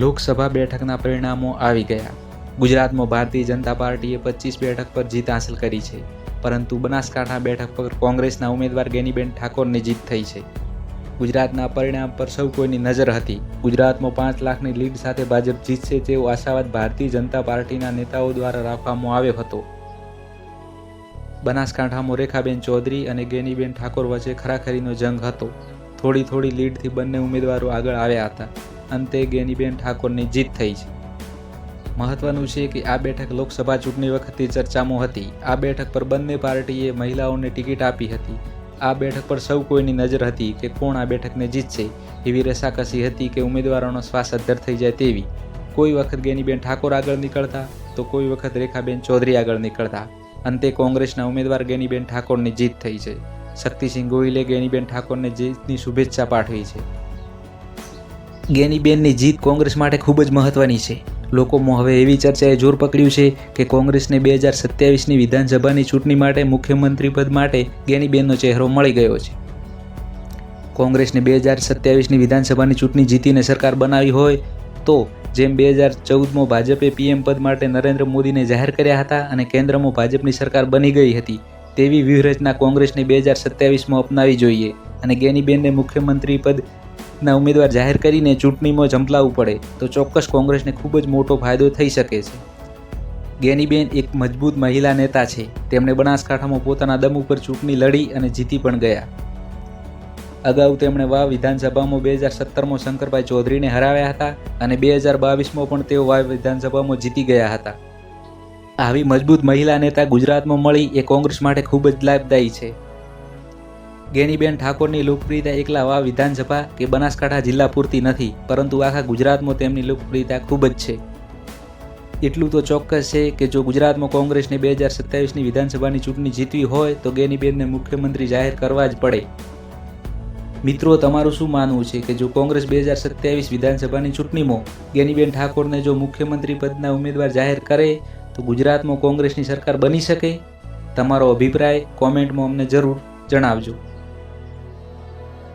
લોકસભા બેઠકના પરિણામો આવી ગયા. ગુજરાતમાં ભારતીય જનતા પાર્ટીએ પચીસ બેઠક પર જીત હાંસલ કરી છે, પરંતુ બનાસકાંઠા બેઠક પર કોંગ્રેસના ઉમેદવાર ગેનીબેન ઠાકોરની જીત થઈ છે. ગુજરાતના પરિણામ પર સૌ કોઈની નજર હતી. ગુજરાતમાં પાંચ લાખની લીડ સાથે ભાજપ જીતશે તેવો આશાવાદ ભારતીય જનતા પાર્ટીના નેતાઓ દ્વારા રાખવામાં આવ્યો હતો. બનાસકાંઠામાં રેખાબેન ચૌધરી અને ગેનીબેન ઠાકોર વચ્ચે ખરાખરીનો જંગ હતો. થોડી થોડી લીડથી બંને ઉમેદવારો આગળ આવ્યા હતા. અંતે ગેનીબેન ઠાકોરની જીત થઈ છે. મહત્વનું છે કે આ બેઠક લોકસભા ચૂંટણી વખતે ચર્ચામાં હતી. આ બેઠક પર બંને પાર્ટીએ મહિલાઓને ટિકિટ આપી હતી. આ બેઠક પર સૌ કોઈની નજર હતી કે કોણ આ બેઠકને જીતશે. એવી રસાકસી હતી કે ઉમેદવારોનો શ્વાસ અદ્ધર થઈ જાય તેવી. કોઈ વખત ગેનીબેન ઠાકોર આગળ નીકળતા, તો કોઈ વખત રેખાબેન ચૌધરી આગળ નીકળતા. અંતે કોંગ્રેસના ઉમેદવાર ગેનીબેન ઠાકોરની જીત થઈ છે. શક્તિસિંહ ગોહિલે ગેનીબેન ઠાકોરને જીતની શુભેચ્છા પાઠવી છે. ગેનીબેનની જીત કોંગ્રેસ માટે ખૂબ જ મહત્વની છે. લોકોમાં હવે એવી ચર્ચાએ જોર પકડ્યું છે કે કોંગ્રેસને બે હજાર સત્યાવીસની વિધાનસભાની ચૂંટણી માટે મુખ્યમંત્રી પદ માટે ગેનીબેનનો ચહેરો મળી ગયો છે. કોંગ્રેસને બે હજાર સત્યાવીસની વિધાનસભાની ચૂંટણી જીતીને સરકાર બનાવી હોય તો જેમ બે હજાર ચૌદમાં ભાજપે પીએમ પદ માટે નરેન્દ્ર મોદીને જાહેર કર્યા હતા અને કેન્દ્રમાં ભાજપની સરકાર બની ગઈ હતી, તેવી વ્યૂહરચના કોંગ્રેસને બે હજાર સત્યાવીસમાં અપનાવી જોઈએ અને ગેનીબેનને મુખ્યમંત્રી પદના ઉમેદવાર જાહેર કરીને ચૂંટણીમાં ઝંપલાવવું પડે, તો ચોક્કસ કોંગ્રેસને ખૂબ જ મોટો ફાયદો થઈ શકે છે. ગેનીબેન એક મજબૂત મહિલા નેતા છે. તેમણે બનાસકાંઠામાં પોતાના દમ ઉપર ચૂંટણી લડી અને જીતી પણ ગયા. અગાઉ તેમણે વાવ વિધાનસભામાં બે હજાર સત્તરમાં શંકરભાઈ ચૌધરીને હરાવ્યા હતા અને બે હજાર બાવીસમાં પણ તેઓ વાવ વિધાનસભામાં જીતી ગયા હતા. આવી મજબૂત મહિલા નેતા ગુજરાતમાં મળી એ કોંગ્રેસ માટે ખૂબ જ લાભદાયી છે. ગેનીબેન ઠાકોરની લોકપ્રિયતા એકલા વા વિધાનસભા કે બનાસકાંઠા જિલ્લા પૂરતી નથી, પરંતુ આખા ગુજરાતમાં તેમની લોકપ્રિયતા ખૂબ જ છે. એટલું તો ચોક્કસ છે કે જો ગુજરાતમાં કોંગ્રેસને બે હજાર સત્યાવીસની વિધાનસભાની ચૂંટણી જીતવી હોય, તો ગેનીબેનને મુખ્યમંત્રી જાહેર કરવા જ પડે. મિત્રો, તમારું શું માનવું છે કે જો કોંગ્રેસ બે હજાર સત્યાવીસ વિધાનસભાની ચૂંટણીમાં ગેનીબેન ઠાકોરને જો મુખ્યમંત્રી પદના ઉમેદવાર જાહેર કરે, તો ગુજરાતમાં કોંગ્રેસની સરકાર બની શકે? તમારો અભિપ્રાય કોમેન્ટમાં અમને જરૂર જણાવજો.